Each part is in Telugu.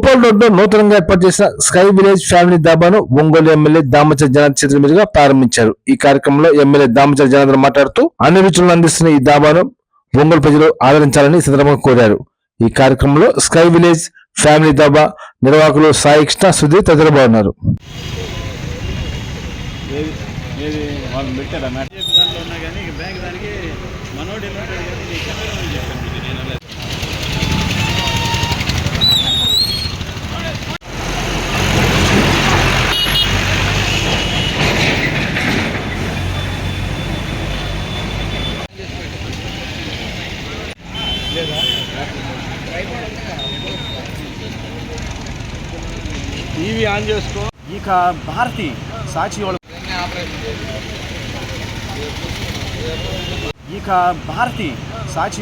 ఉప్పల్ రోడ్లో నూతనంగా ఏర్పాటు చేసిన స్కై విలేజ్ ఫ్యామిలీ దాబాను ఒంగోలు ఎమ్మెల్యే దామచర్ జనార్దన్ చేతుల మీదుగా ప్రారంభించారు. ఈ కార్యక్రమంలో ఎమ్మెల్యే దామచర్ జనార్దన్ మాట్లాడుతూ అన్ని రుచులను అందిస్తున్న ఈ దాబాను ఒంగోలు ప్రజలు ఆదరించాలని సందర్భంగా కోరారు. ఈ కార్యక్రమంలో స్కై విలేజ్ ఫ్యామిలీ దాబా నిర్వాహకులు సాయి కృష్ణ సుధీర్ తదితరులు బాగున్నారు టీవీ ఆన్ చేసుకో ఇక భారతి సాక్షి వాళ్ళు ఇక భారతి సాక్షి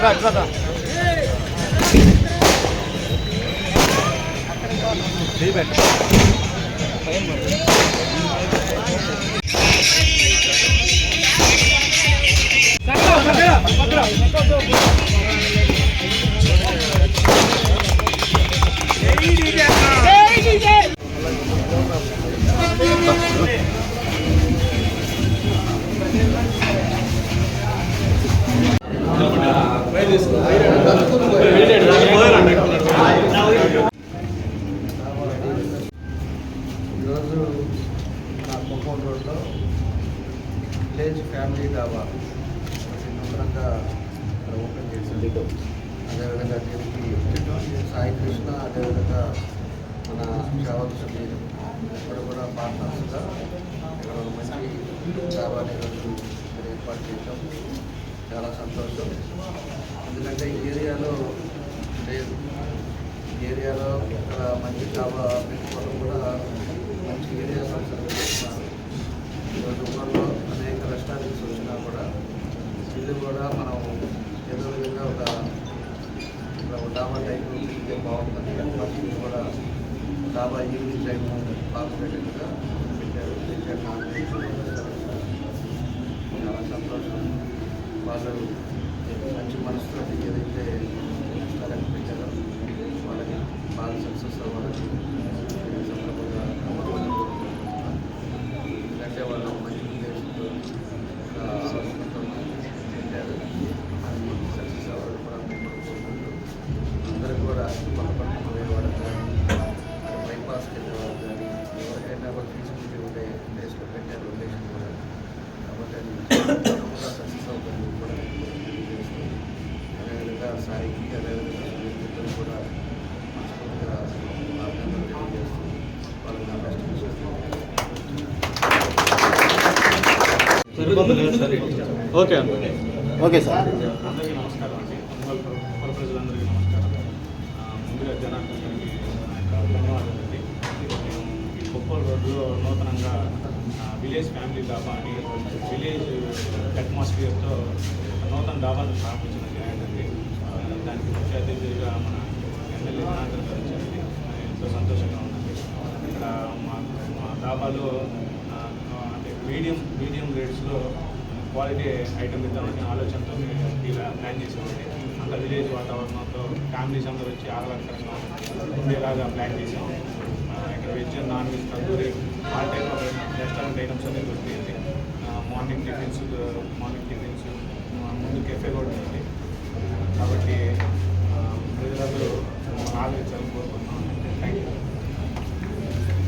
가가가 대박 잠깐 잠깐 잠깐 నూతనంగా ఇక్కడ ఓపెన్ చేసింది అదేవిధంగా దీనికి సాయి కృష్ణ అదేవిధంగా మన సేవక్ సుధీర్ ఇక్కడ కూడా పార్ట్నర్స్గా ఇక్కడ ఒక మంచి డాబాని ఈరోజు ఏర్పాటు చేసాం చాలా సంతోషం. ఎందుకంటే ఈ ఏరియాలో లేదు. ఈ ఏరియాలో ఇక్కడ మంచి డాబా పెట్టుకోవడం కూడా మంచి ఏరియా ఈరోజు ఊళ్ళో అనేక రెస్టారెంట్స్ వచ్చినా కూడా ఇల్లు కూడా మనం ఏదో విధంగా ఒక ఇక్కడ ఒక డాబా టైప్ ఇదే బాగుంటుంది పరిస్థితి కూడా డాబా ఈవినింగ్ టైం పాల్గొనేట్టుగా పెట్టారు. పెట్టారు. నాన్ వెజ్ చాలా సంతోషం. వాళ్ళు మంచి మనసుతో సాయికి అదేవిధంగా సునీల్ కూడా మనస్ఫూర్తిగా అభినందనలు తెలియజేస్తూ వాళ్ళకి నా బెస్ట్ విషయం ఓకే ఓకే సార్. అందరికీ నమస్కారం అండి. పుర ప్రజలందరికీ నమస్కారం. ముందుగా జనార్దన్ గారికి ధన్యవాదాలు అండి మేము ఈ కొప్పల్ రోడ్లో నూతనంగా విలేజ్ ఫ్యామిలీ డాబా అని విలేజ్ అట్మాస్ఫియర్తో నూతన డాబాను దానికి ముఖ్య అతిథిగా మన ఎమ్మెల్యే జనార్దన్ గారు ఎంతో సంతోషంగా ఉన్నాను ఇక్కడ మా మా డాబాలో అంటే మీడియం మీడియం రేట్స్లో క్వాలిటీ ఐటమ్ ఇద్దామనే ఆలోచనతో మేము ఇలా ప్లాన్ చేసామండి అంత విలేజ్ వాతావరణంతో ఫ్యామిలీస్ అందరూ వచ్చి ఆహ్లాదకరంగా ఉండేలాగా ప్లాన్ చేసాం ఇక్కడ veg non veg tandoori all type of restaurant items అనేది దొరుకుతాయండి మార్నింగ్ టిఫిన్స్ మార్నింగ్